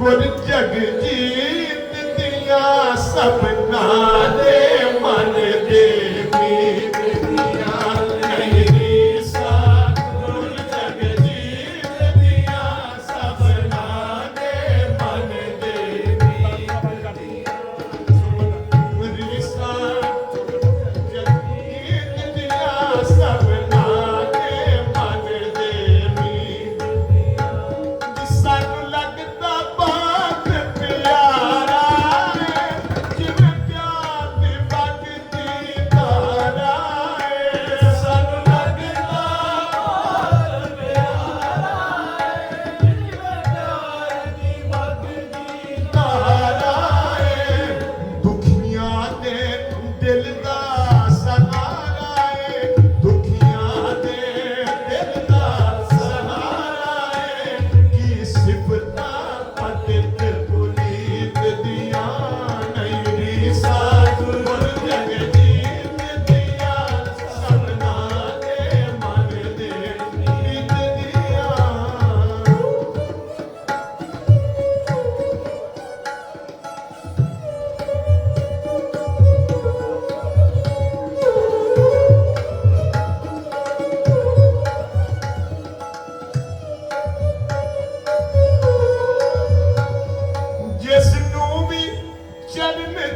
गुर जगजी सपना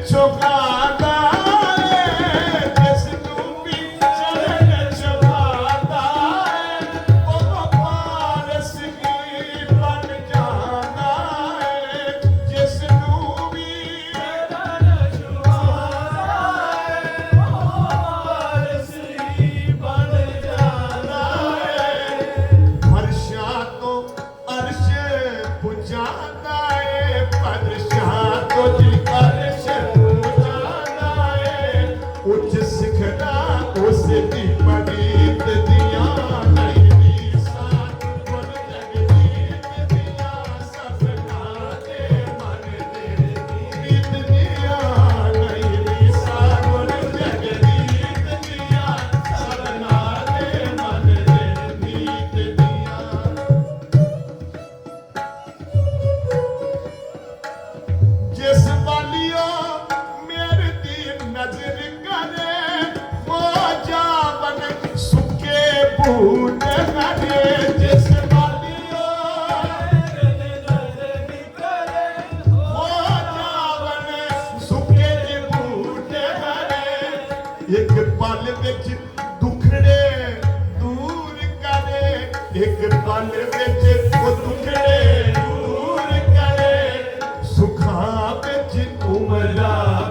so proud. ਇੱਕ ਪਲ ਵਿੱਚ ਦੁਖੜੇ ਦੂਰ ਕਰੇ ਇੱਕ ਪਲ ਵਿੱਚ ਉਹ ਦੁਖੜੇ ਦੂਰ ਕਰੇ ਸੁਖਾਂ ਵਿੱਚ ਉਮਰਾਂ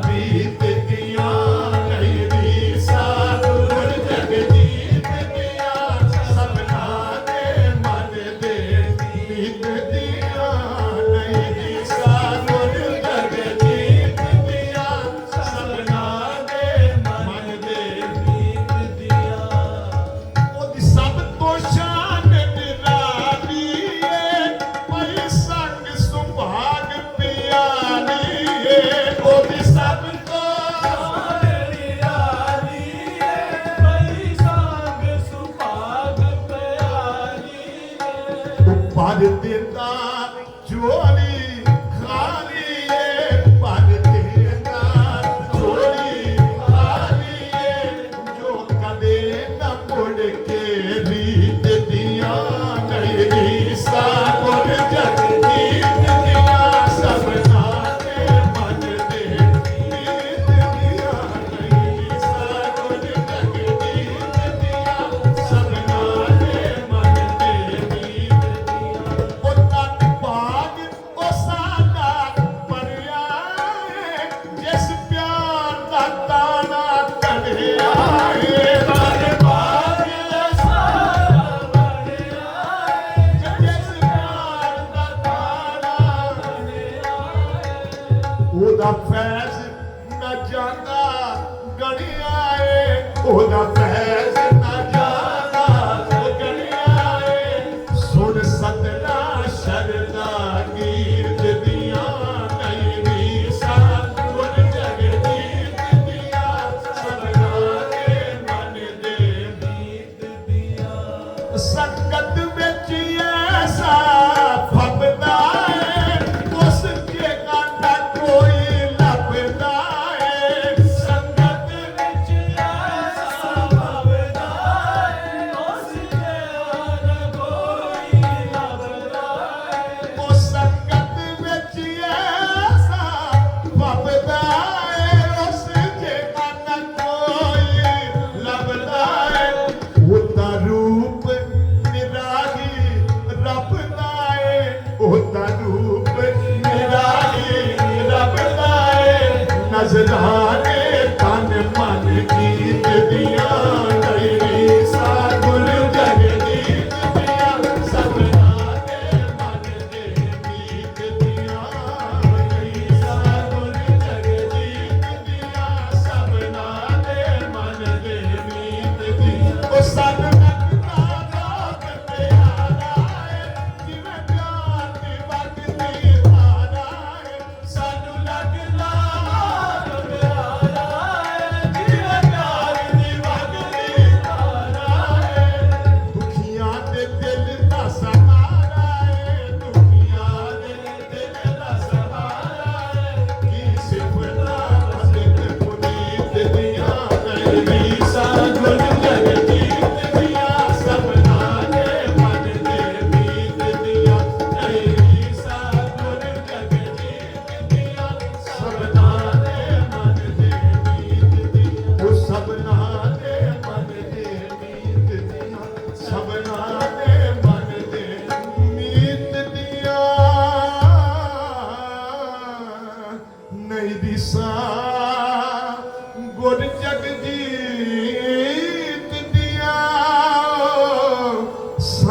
ਨਜ਼ਰ ਹਾਰੇ ਤਨ ਮਨ ਕੀਤ ਦੀਆਂ।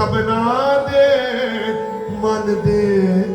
ਸਭਨਾ ਦੇ ਮਨ ਦੇ